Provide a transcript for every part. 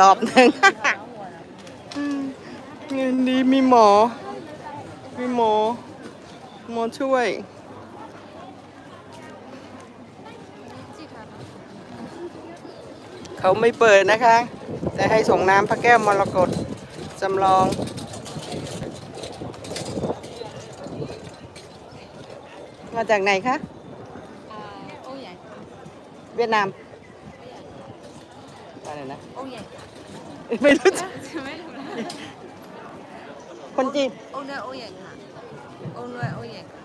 รอบหนึ่งเงินดีมีหมอ มีหมอ หมอช่วย เขาไม่เปิดนะคะ แต่ให้ส่งน้ำพระแก้วมรกตจำลองมาจากไหนคะอ่าโอ้ใหญ่เวียดนามอะไรนะโอ้ใหญ่ ไม่รู้จักไม่ถูกแล้วคนจีนโอ้เนื้อโอ้ใหญ่ค่ะโอ้เนื้อโอ้ใหญ่ค่ะ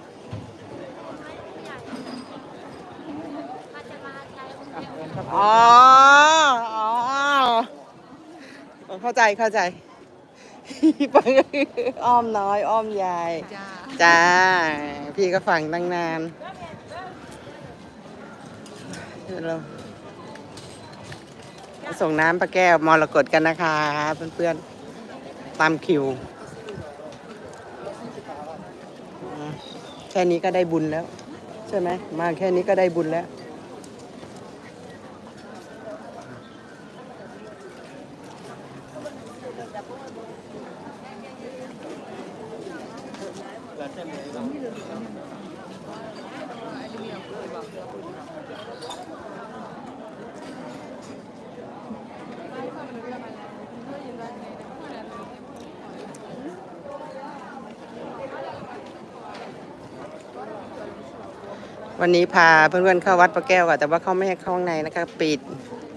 อ๋ออ๋อเข้าใจเข้าใจปังอ้อมน้อย อ้อมใหญ่จ้าจ้าพี่ก็ฟังตั้งนานเดี๋ยวเรา ส่งน้ำพระแก้วมรกตกันนะคะเพื่อนๆ ตามคิว แค่นี้ก็ได้บุญแล้ว ใช่ไหมมาแค่นี้ก็ได้บุญแล้ว วันนี้พาเพื่อนๆเข้าวัดพระแก้วค่ะแต่ว่าเขาไม่ให้เข้าข้างในนะคะ ปิด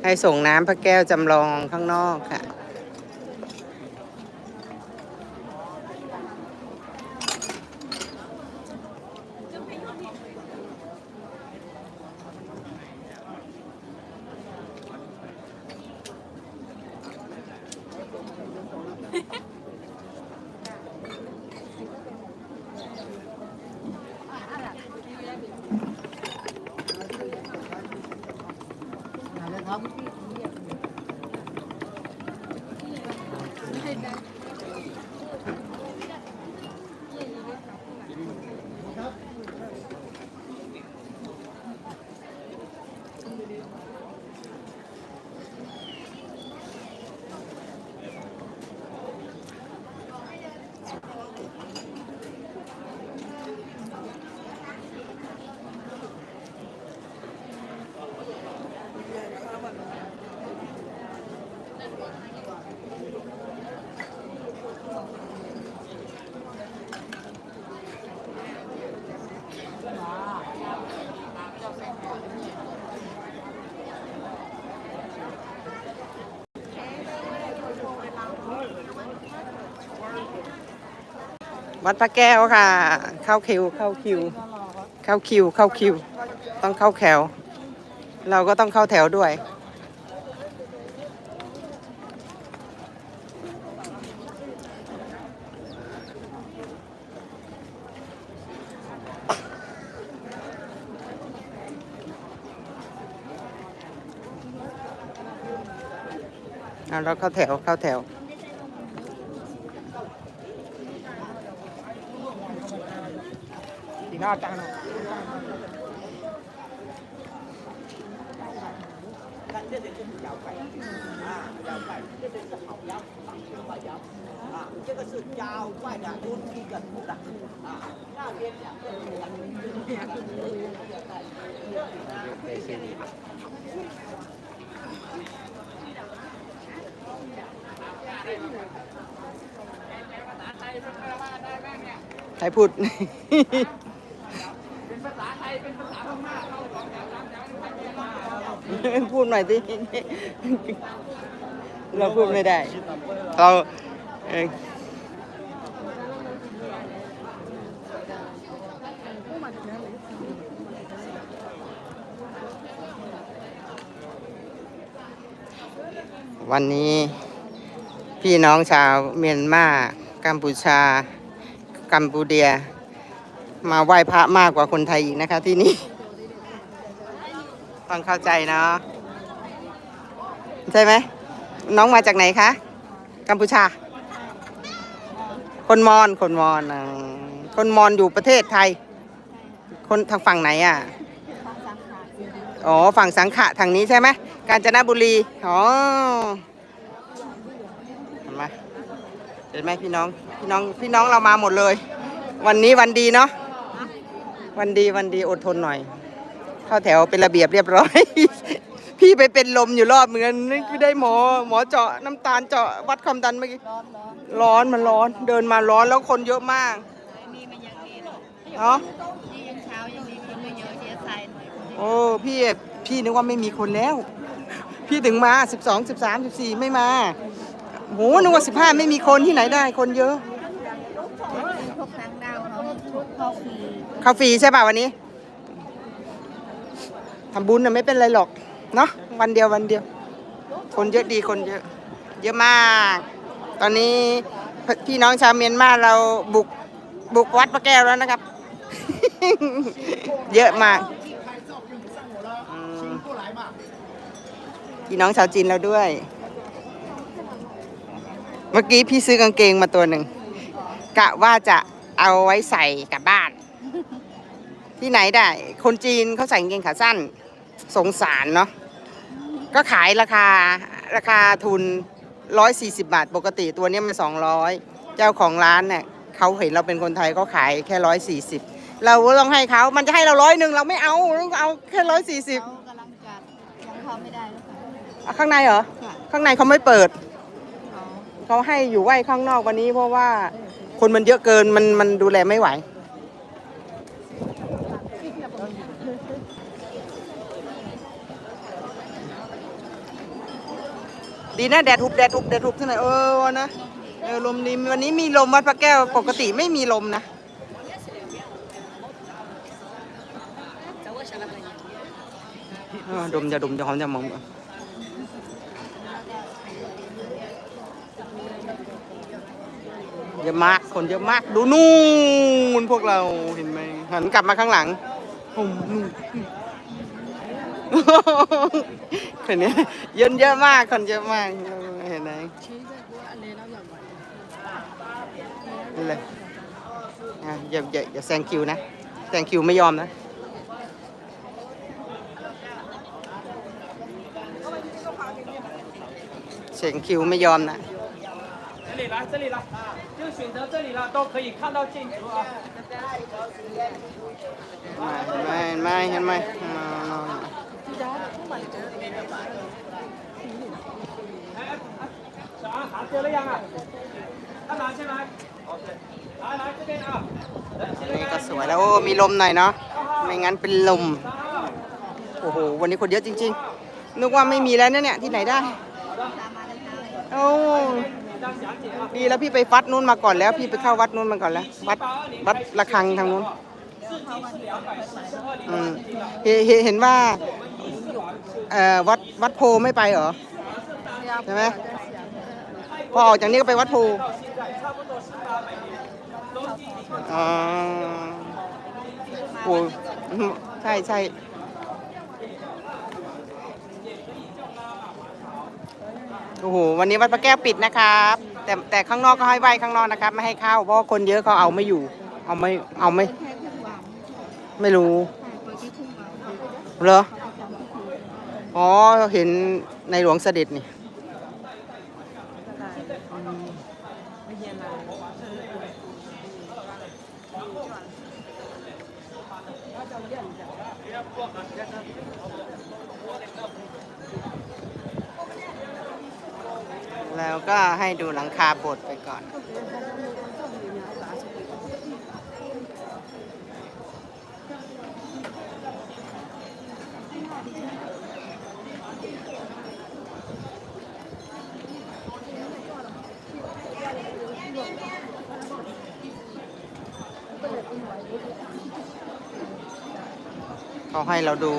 ให้ส่งน้ำพระแก้วจำลองข้างนอกค่ะ วัดพระแก้วค่ะ เข้าคิว เข้าคิว เข้าคิว เข้าคิว ต้องเข้าแถว เราก็ต้องเข้าแถวด้วย เราเข้าแถว เข้าแถว ข้าวจังใครพูด พูดหน่อยสิเราพูดไม่ได้เราเอ่อวันนี้พี่น้องชาวเมียนมา กัมพูชา กัมพูเดีย มาไหว้พระมากกว่าคนไทยอีกนะคะที่นี่ต้องเข้าใจเนาะใช่ไหม น้องมาจากไหนคะ กัมพูชา คนมอญคนมอญอ่าคนมอญอยู่ประเทศไทย คนทางฝั่งไหนอะอ๋อฝั่งสังขะทางนี้ใช่ไหมกาญจนบุรีอ๋อเห็นไหมพี่น้องพี่น้องพี่น้องเรามาหมดเลย วันนี้วันดีเนาะ วันดีวันดีอดทนหน่อย เข้าแถวเป็นระเบียบเรียบร้อย พี่ไปเป็นลมอยู่รอบเหมือนกันนี่ได้หมอ หมอเจาะน้ำตาลเจาะวัดความดันเมื่อกี้ร้อนมันร้อน เดินมาร้อนแล้วคนเยอะมากมีมันยังดีเนาะเนาะนี่ยังเช้ายังดียังไม่เยอะเสียใจหน่อยโอ้พี่พี่นึกว่าไม่มีคนแล้ว พี่ถึงมา12 13 14ไม่มาโหนึกว่า15ไม่มีคนที่ไหนได้คนเยอะพวกทางดาวเขาชุดเขาฟรี เข้าฟรีใช่ป่ะวันนี้ทำบุญน่ะไม่เป็นไรหรอก เนาะวันเดียววันเดียว คนเยอะดีคนเยอะ เยอะมาก ตอนนี้พี่น้องชาวเมียนมาเราบุกบุกวัดพระแก้วแล้วนะครับ เยอะมากพี่น้องชาวจีนเราด้วย เมื่อกี้พี่ซื้อกางเกงมาตัวหนึ่งกะว่าจะเอาไว้ใส่กลับบ้าน ที่ไหนได้ คนจีนเขาใส่กางเกงขาสั้นสงสารเนาะก็ขายราคาราคาทุน 140 บาท ปกติตัวเนี้ยมัน 200 เจ้าของร้านเนี่ยเขาเห็นเราเป็นคนไทยก็ขายแค่ 140 เราก็ต้องให้เขามันจะให้เราร้อยหนึ่งเราไม่เอาเราเอาแค่ 140เขากำลังจัดยังพอไม่ได้แล้วค่ะอะข้างในเหรอค่ะข้างในเขาไม่เปิดอ๋อเขาให้อยู่ไหวข้างนอกวันนี้เพราะว่าคนมันเยอะเกินมันมันดูแลไม่ไหว ดีนะแดดทุบแดดทุบแดดทุบที่ไหนเออวันะเออลมดีวันนี้มีลมวัดพระแก้วปกติไม่มีลมนะดมจะดมจะหอมจะมองเยอะมากคนเยอะมากดูนู่นพวกเราเห็นไหมหันกลับมาข้างหลังโอ้นู่น คนนี้เยอะเยอะมากคนเยอะมากเห็นไหมนี่เลยอ่ะอย่าอย่าอย่าแซงคิวนะแซงคิวไม่ยอมนะแซงคิวไม่ยอมนะ 这里来，这里来，就选择这里了，都可以看到建筑啊。 ไม่ไ จ๋าหาเจอหรือยังอะถ้าหาใช่ไหมโอเคหลานหลานจะอะนนี้ก็สวยแล้วโอ้มีลมหน่อยเนาะไม่งั้นเป็นลมโอ้โหวันนี้คนเยอะจริง ๆ นึกว่าไม่มีแล้วเนี่ยที่ไหนได้โอ้ดีแล้วพี่ไปฟัดนู้นมาก่อนแล้ว พี่ไปเข้าวัดนู้นมาก่อนแล้ววัดวัดระฆังทางนู้นเห็นเห็นว่า เอ่อวัดวัดโพไม่ไปเหรอ ใช่ไหมพอออกจากนี้ก็ไปวัดโพอ๋อโอ้ใช่ใช่โอ้โหวันนี้วัดพระแก้วปิดนะครับ แต่แต่ข้างนอกก็ให้ไหว้ข้างนอกนะครับ ไม่ให้เข้าเพราะว่าคนเยอะเขาเอาไม่อยู่ เอาไม่เอาไม่ ไม่รู้เหรอ อ๋อเห็นในหลวงเสด็จนี่แล้วก็ให้ดูหลังคาโบสถ์ไปก่อน เขาให้เราดู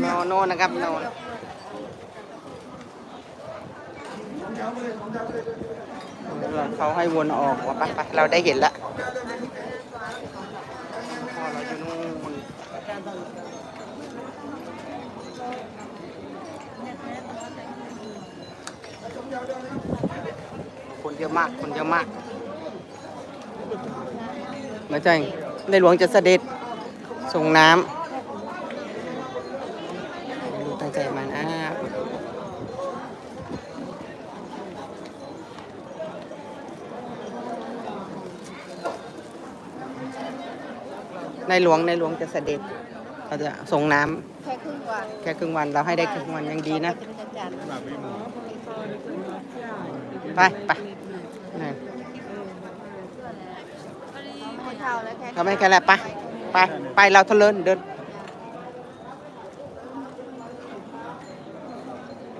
โนโนนะครับโนเขาให้วนออกว่าไปไปเราได้เห็นแล้ว คนเยอะมาก คนเยอะมากมาใจในหลวงจะเสด็จส่งน้ำตั้งใจมานะในหลวงในหลวงจะเสด็จเราจะส่งน้ำแค่ครึ่งวันแค่ครึ่งวันเราให้ได้ครึ่งวันยังดีนะ จะเป็นจันทร์ ไปไปนี่ไม่เท่าแล้วแค่เขาไม่แค่แหละไปไปไปเราทะเลินเดิน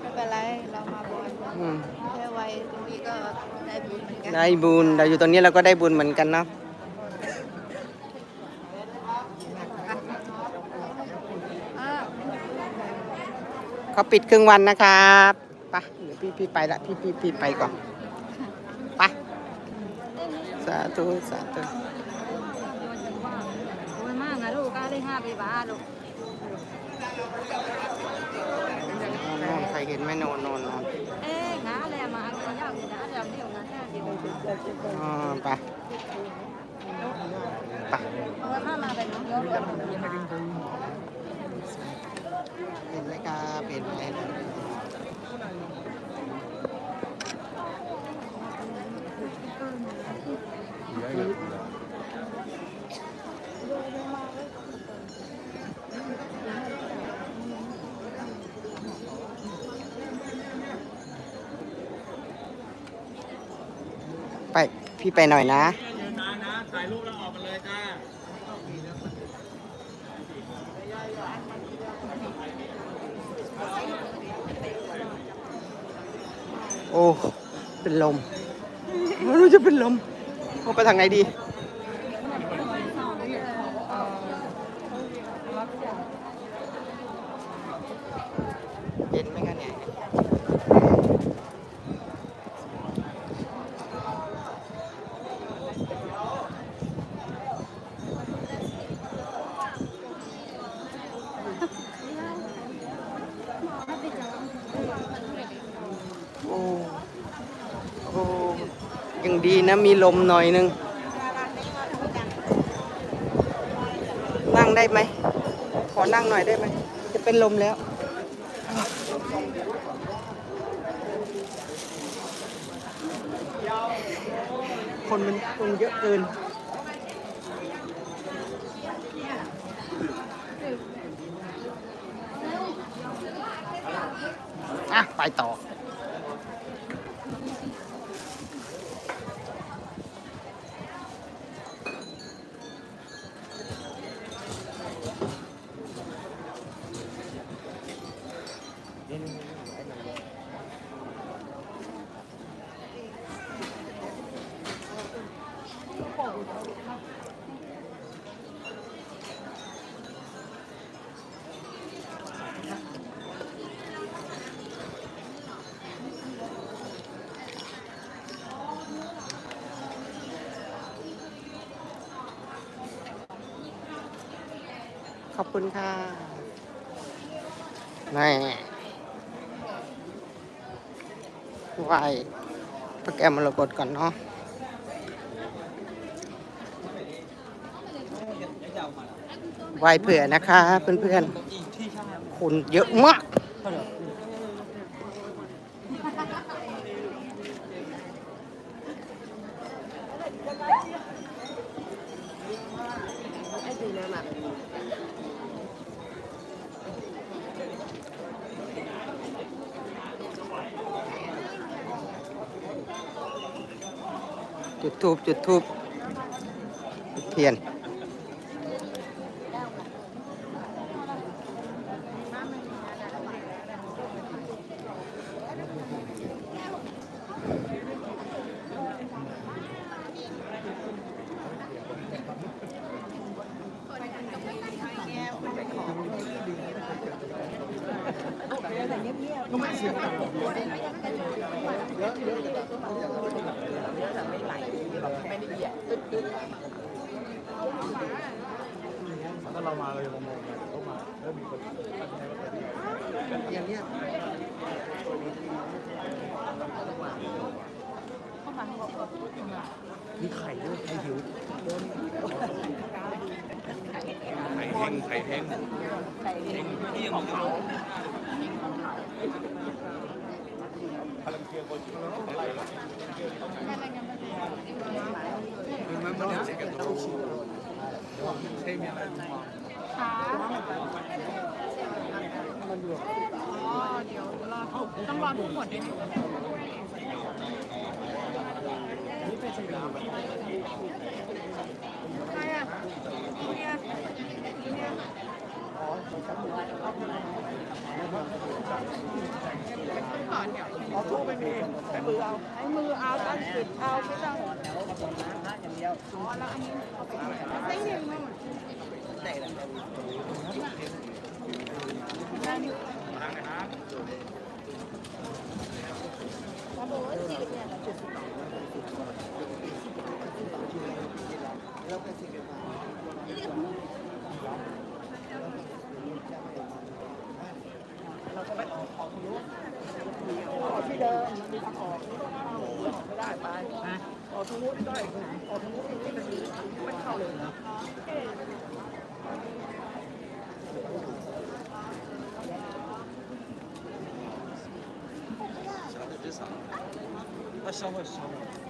ไม่เป็นไรเรามาบ่อยอืมแค่ไว้ตรงนี้ก็ได้บุญเหมือนกันได้บุญเราอยู่ตรงนี้เราก็ได้บุญเหมือนกันเนาะอ้าวเขาปิดครึ่งวันนะครับไปเดี๋ยว พี่พี่ไปละพี่พี่พี่ไปก่อน ไป สาธุ สาธุโอ้ยมากนะลูกก็ได้ห้าปีบ้าลูกนอนใครเห็นไหมนอนนอนนอนเอ๊ะงาอะไรมาอันนี้ยาวอยู่นะเดี๋ยวเดี๋ยวนะแค่เดียวอ๋อไป ไปเพราะว่าถ้ามาเป็นน้องยกกับผมจะมาเห็นไหมครับเห็นไหม ไป พี่ไปหน่อยนะยืนนานนะ ถ่ายรูปแล้วออกมาเลยจ้า โอ้ เป็นลม ไม่รู้จะเป็นลมเอาไปทางไหนดี เย็นไหมคะเนี่ย โอ้ โอ้ ยังดีนะ มี ลมหน่อยนึง นั่งได้ไหม ขอนั่งหน่อยได้ไหม จะเป็นลมแล้ว คนมันคนเยอะเกินอะไปต่อ คุณค่ะนี่ไหวพระแก้วมรกตก่อนเนาะไหวเผื่อนะคะ เพื่อนๆคนเยอะมาก จุด ทูบจุดทูบเทียน ถ้าเรามาเราจะมองเข้ามาแล้วมีคนอย่างเนี้ยมีไข่ด้วยไข่หิวไข่แห้งไข่แห้งค่ะ อ๋อเดี๋ยวรอต้องรอทุกหมดด้วยนะใครอะเนี่ยเนี่ยก่อ นเดี๋ยวอ๋อทูบไม่มีใช้มือเอาใช้มือเอาตั้งจิตเอาไม่ต้องแถวกระบอกน้ำพระอย่างเดียวอ๋อแล้วอันนี้เอาไปใส่หนึ่งมาหมดแต่ละได้อยู่เราก็ไปออกของนู้นออกที่เดิมมันมี ทางออกออกไม่ได้ไปออกทางนู้นได้ออกทางนู้นที่มันมีไม่เข้าเลยนะ 那稍微稍微。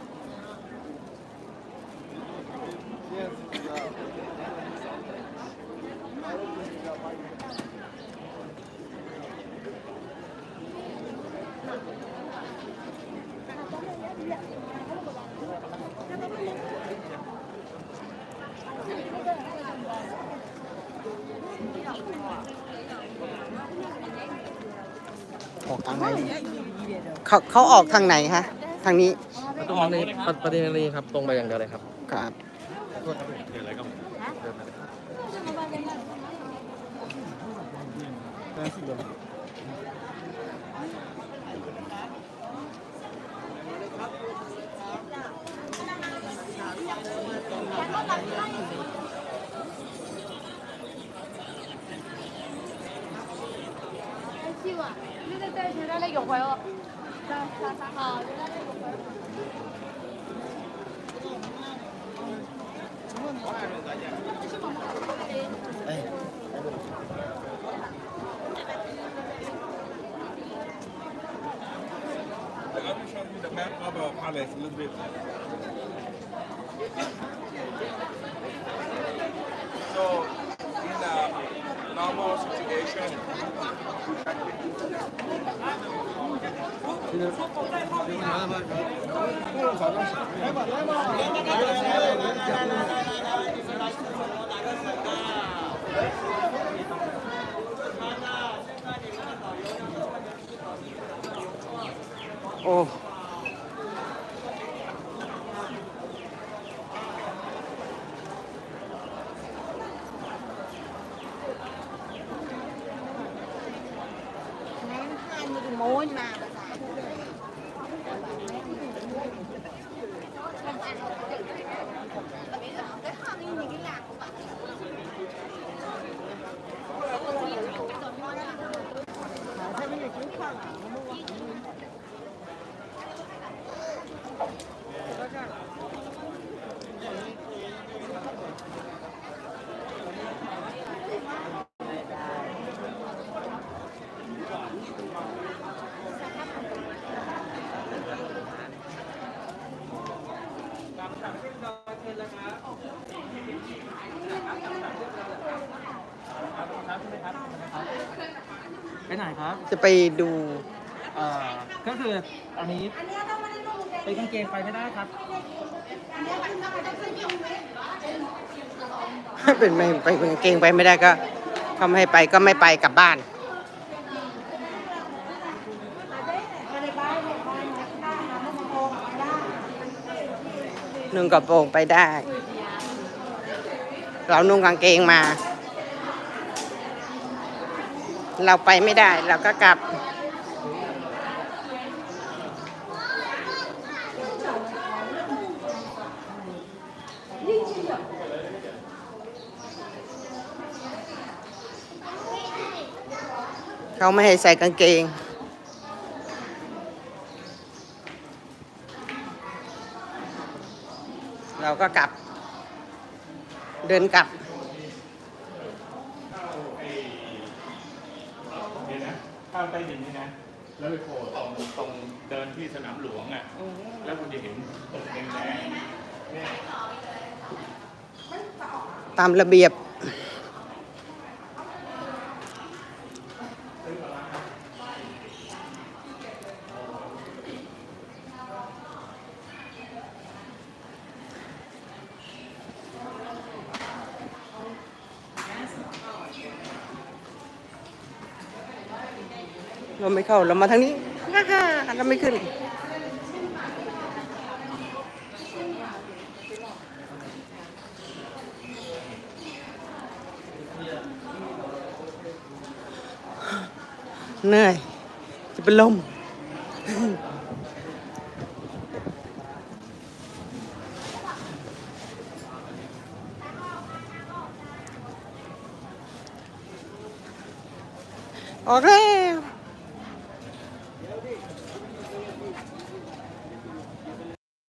เขาเขาออกทางไหนคะทางนี้ประตูาในประตูนี้ครับตรงไปอย่างเดียวเลยครับครับเดี๋ยวอะไรก็ 对，觉得那有回哦。好，觉得那有回。 Let me show you the map of our palace a little bit. So, in a normal situation, 어. โอ้ไปไหนครับจะไปดูเอ่อก็คืออันนี้เป็นกางเกงไปไม่ได้ครับเป็นไม่ไปเป็นกางเกงไปไม่ได้ก็เขาไม่ให้ไปก็ไม่ไปกลับบ้าน นุ่งกระโปรงไปได้ เรานุ่งกางเกงมา เราไปไม่ได้เราก็กลับ เขาไม่ให้ใส่กางเกงเราก็กลับ เดินกลับ ข้าวใต้ดินนี่นะ แล้วไปโผล่ตรงตรงเดินที่สนามหลวงอะ แล้วคุณจะเห็นตึกแดงๆเนี่ย ตามระเบียบ เราไม่เข้าเรามาทางนี้ฮ่าฮ่าเราไม่ขึ้น เหนื่อยจะเป็นลม